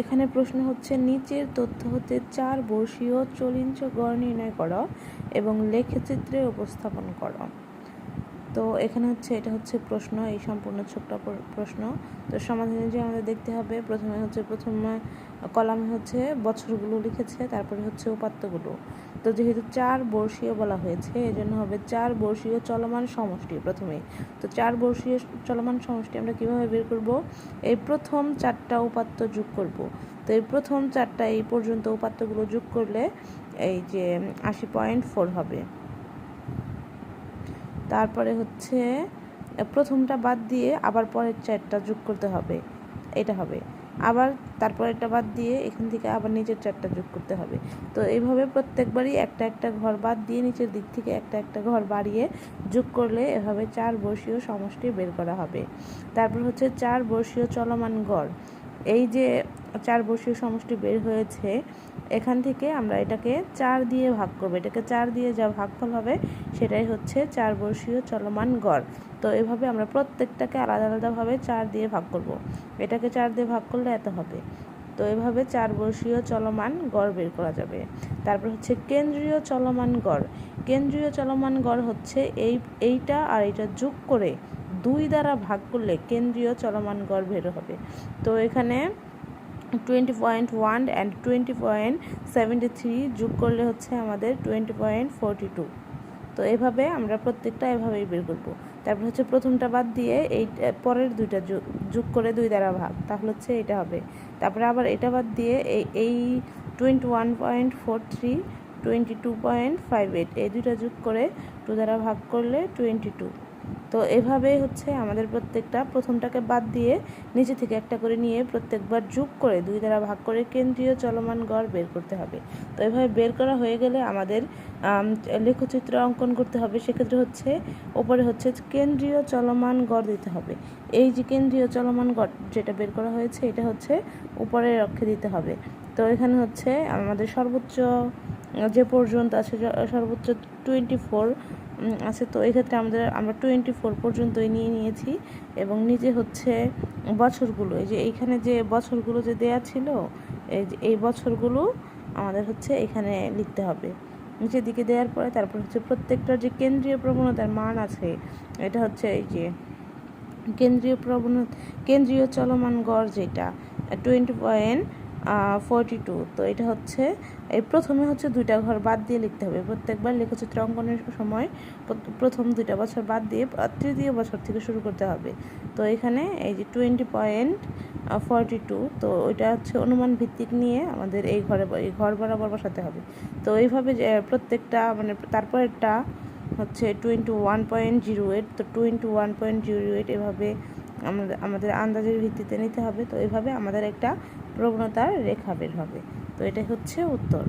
এখানে প্রশ্ন হচ্ছে, নিচের তথ্য হতে চার বর্ষীয় চলিঞ্চ গড় নির্ণয় করো এবং লেখচিত্রে উপস্থাপন করো। তো এখানে হচ্ছে, এটা হচ্ছে প্রশ্ন, এই সম্পূর্ণ ছোট্ট প্র- প্রশ্ন। তো সমাধানে যে আমাদের দেখতে হবে, প্রথমে হচ্ছে, প্রথমে কলামে হচ্ছে বছরগুলো লিখেছে, তারপরে হচ্ছে উপাত্তগুলো। তো যেহেতু চার বর্ষীয় বলা হয়েছে এই জন্য হবে চার বর্ষীয় চলমান সমষ্টি প্রথমে। তো চার বর্ষীয় চলমান সমষ্টি আমরা কীভাবে বের করব? এই প্রথম চারটা উপাত্ত যোগ করব। তো এই প্রথম চারটা এই পর্যন্ত উপাত্তগুলো যোগ করলে এই যে আশি পয়েন্ট ফোর হবে। তারপরে হচ্ছে, প্রথমটা বাদ দিয়ে আবার পরের চারটা যোগ করতে হবে। এটা হবে। আবার তারপরেরটা বাদ দিয়ে এখান থেকে আবার নিচের চারটা যোগ করতে হবে। তো এইভাবে প্রত্যেকবারই একটা একটা ঘর বাদ দিয়ে নিচের দিক থেকে একটা একটা ঘর বাড়িয়ে যোগ করলে এভাবে চার বর্ষীয় সমষ্টি বের করা হবে। তারপর হচ্ছে চার বর্ষীয় চলমান গড় এই যে চার বর্ষীয় সমষ্টি বের হয়েছে এখান থেকে আমরা এটাকে চার দিয়ে ভাগ করব। এটাকে চার দিয়ে যা ভাগফল হবে, সেটাই হচ্ছে চার বর্ষীয় চলমান গড়। তো এভাবে আমরা প্রত্যেকটাকে আলাদা আলাদাভাবে চার দিয়ে ভাগ করব। এটাকে চার দিয়ে ভাগ করলে এত হবে? তো এভাবে চার বর্ষীয় চলমান গড় বের করা যাবে। তারপর হচ্ছে কেন্দ্রীয় চলমান গড়। কেন্দ্রীয় চলমান গড় হচ্ছে এই, এইটা আর এইটা যোগ করে দুই দ্বারা ভাগ করলে কেন্দ্রীয় চলমান গড় বের হবে। তো এখানে twenty point one and twenty point seventy three যোগ করলে হচ্ছে আমাদের টোয়েন্টি পয়েন্ট ফোরটি টু তো এভাবে আমরা প্রত্যেকটা এভাবেই বের করব। তারপর হচ্ছে প্রথমটা বাদ দিয়ে এই পরের দুইটা যোগ করে দুই দ্বারা ভাগ, তাহলে হচ্ছে এটা হবে। তারপরে আবার এটা বাদ দিয়ে এই এই twenty one point four three twenty two point five eight এই দুইটা যোগ করে টু দ্বারা ভাগ করলে টোয়েন্টি টু তো এভাবেই হচ্ছে আমাদের প্রত্যেকটা প্রথমটাকে বাদ দিয়ে নিচে থেকে একটা করে নিয়ে প্রত্যেকবার যোগ করে দুই দ্বারা ভাগ করে কেন্দ্রীয় চলমান গড় বের করতে হবে। তো এভাবে বের করা হয়ে গেলে আমাদের লেখচিত্র অঙ্কন করতে হবে। সেক্ষেত্রে হচ্ছে ওপরে হচ্ছে কেন্দ্রীয় চলমান গড় দিতে হবে। এই যে কেন্দ্রীয় চলমান গড় যেটা বের করা হয়েছে, এটা হচ্ছে উপরে রক্ষে দিতে হবে। তো এখানে হচ্ছে আমাদের সর্বোচ্চ যে পর্যন্ত আছে সর্বোচ্চ টোয়েন্টি ফোর আছে। তো এক্ষেত্রে আমাদের, আমরা টোয়েন্টি ফোর পর্যন্তই নিয়ে নিয়েছি এবং নিজে হচ্ছে বছরগুলো, এই যে এইখানে যে বছরগুলো যে দেয়া ছিল, এই এই বছরগুলো আমাদের হচ্ছে এখানে লিখতে হবে। নিচের দিকে দেওয়ার পরে তারপর হচ্ছে প্রত্যেকটার যে কেন্দ্রীয় প্রবণতার মান আছে, এটা হচ্ছে এই যে কেন্দ্রীয় প্রবণতা কেন্দ্রীয় চলমান গড় যেটা টোয়েন্টি পয়েন্ট ফোরটি টু তো এটা হচ্ছে, এই প্রথমে হচ্ছে দুইটা ঘর বাদ দিয়ে লিখতে হবে। প্রত্যেকবার লেখচিত্র অঙ্কনের সময় প্র- প্রথম দুইটা বছর বাদ দিয়ে তৃতীয় বছর থেকে শুরু করতে হবে। তো এখানে এই যে টোয়েন্টি পয়েন্ট ফর্টি টু তো ওইটা হচ্ছে অনুমান ভিত্তিক নিয়ে আমাদের এই ঘরে এই ঘর বরাবর বসাতে হবে। তো এইভাবে যে, প্রত্যেকটা মানে তারপরেরটা হচ্ছে twenty one point zero eight তো twenty one point zero eight এভাবে আমাদের আমাদের আন্দাজের ভিত্তিতে নিতে হবে। তো এভাবে আমাদের একটা প্রবণতার রেখা বের হবে। তো এটা হচ্ছে উত্তর।